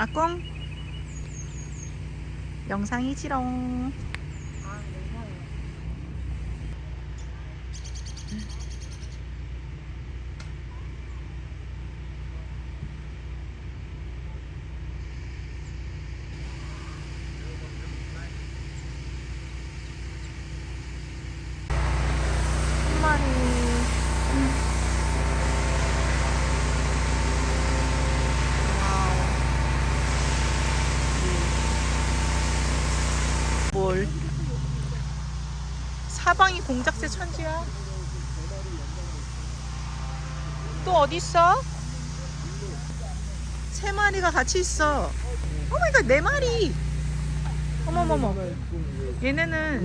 아꽁. 영상이 지롱 한 마리 뭘 사방이 공작새 천지야. 또 어디 있어? 세 마리가 같이 있어. 오마이갓 네 마리. 어머머머. 얘네는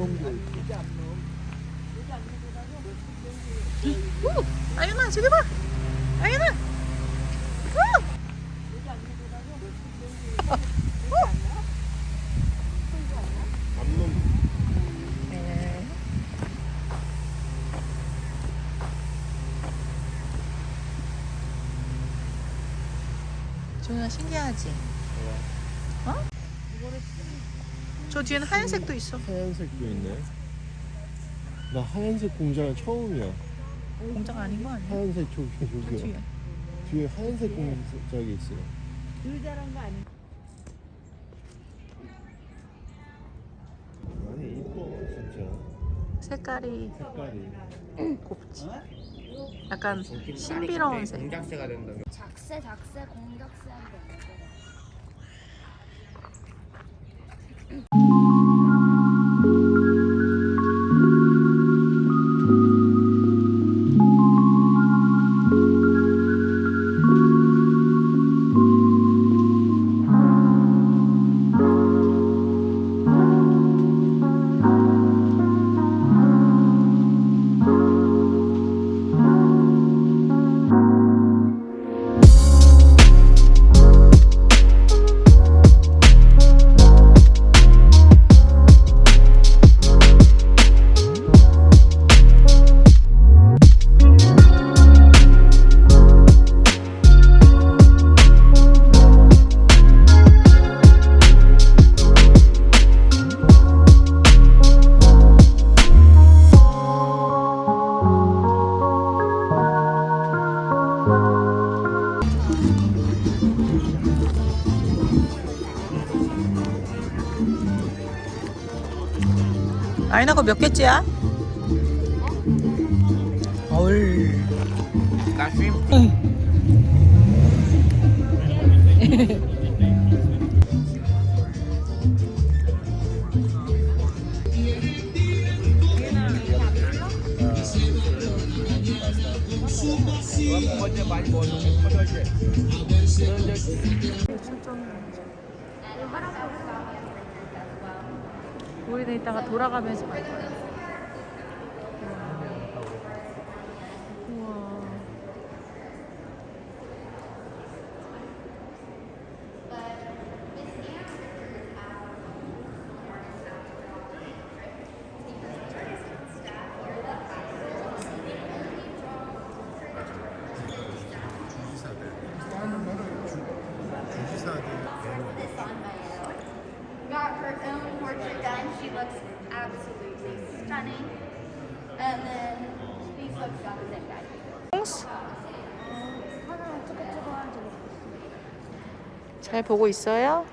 오 아윤아 저기 봐 아윤아. 오! 네. 조연아 신기하지? 어? 저 뒤에는 하얀색도 있어. 하얀색도 있네. 나 하얀색 공장은 처음이야. 공장 아닌 거 아니야? 하얀색 저기 저 저기요. 뒤에. 뒤에 하얀색 공장이 있어요. 아니 이뻐 진짜 색깔이 색깔이. 곱지. 약간 신비로운 색. 공작새가 된다며. 작새 작새 공작새 한데 아이나 거몇 개째야? 얼. 어제 많이. 우리는 이따가 돌아가면서 갈. 우 own portrait done. She looks absolutely stunning. And then these the same guy. 잘 보고 있어요?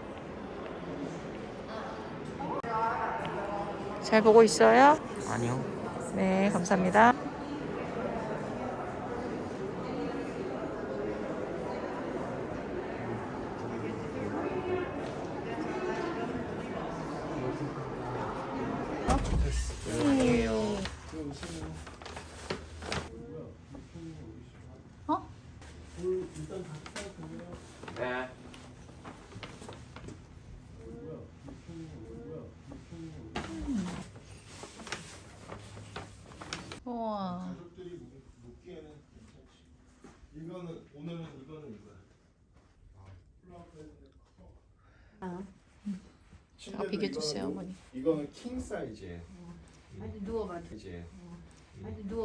잘 보고 있어요? 아니요. 네, 감사합니다. 어? 네. 우와. 가족들이 먹기에는 괜찮지. 이거는 오늘은 이거는 이거야. 다 비교주세요, 어머니. 이거는 킹 사이즈에. 아니 누워봐. 이제 아니 누워.